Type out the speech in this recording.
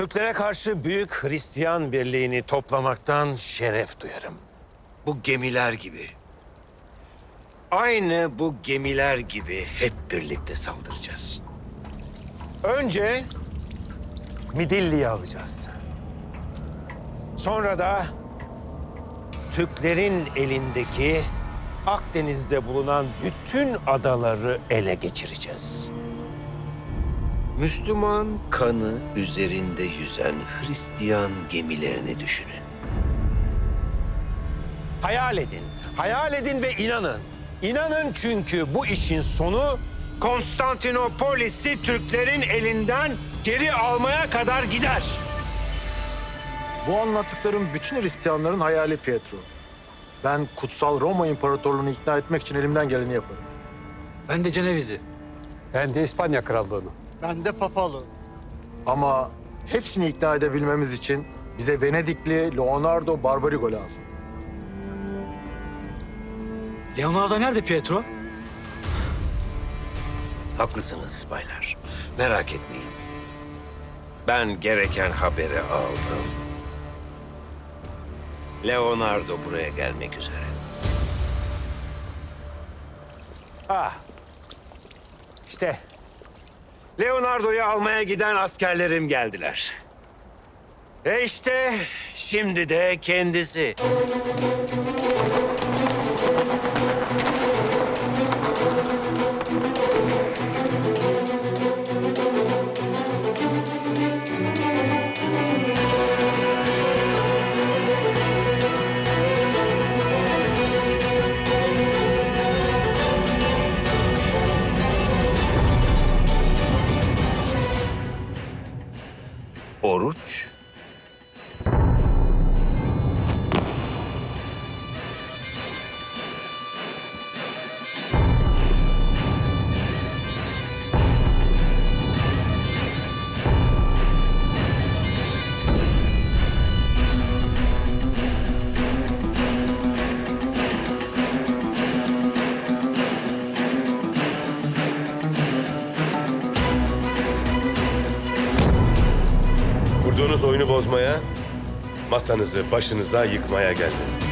Türklere karşı büyük Hristiyan birliğini toplamaktan şeref duyarım. Bu gemiler gibi. Aynı bu gemiler gibi hep birlikte saldıracağız. Önce Midilli'yi alacağız. Sonra da Türklerin elindeki Akdeniz'de bulunan bütün adaları ele geçireceğiz. Müslüman kanı üzerinde yüzen Hristiyan gemilerini düşünün. Hayal edin, hayal edin ve inanın. İnanın çünkü bu işin sonu Konstantinopolis'i Türklerin elinden geri almaya kadar gider. Bu anlattıklarım bütün Hristiyanların hayali Pietro. Ben kutsal Roma İmparatorluğu'nu ikna etmek için elimden geleni yaparım. Ben de Ceneviz'i. Ben de İspanya Krallığı'nı. Ben de papalı. Ama hepsini ikna edebilmemiz için bize Venedikli Leonardo Barbarigo lazım. Leonardo nerede Pietro? Haklısınız baylar. Merak etmeyin. Ben gereken haberi aldım. Leonardo buraya gelmek üzere. Ah. İşte. Leonardo'yu almaya giden askerlerim geldiler. E işte şimdi de kendisi. Oruç. Kurduğunuz oyunu bozmaya, masanızı başınıza yıkmaya geldim.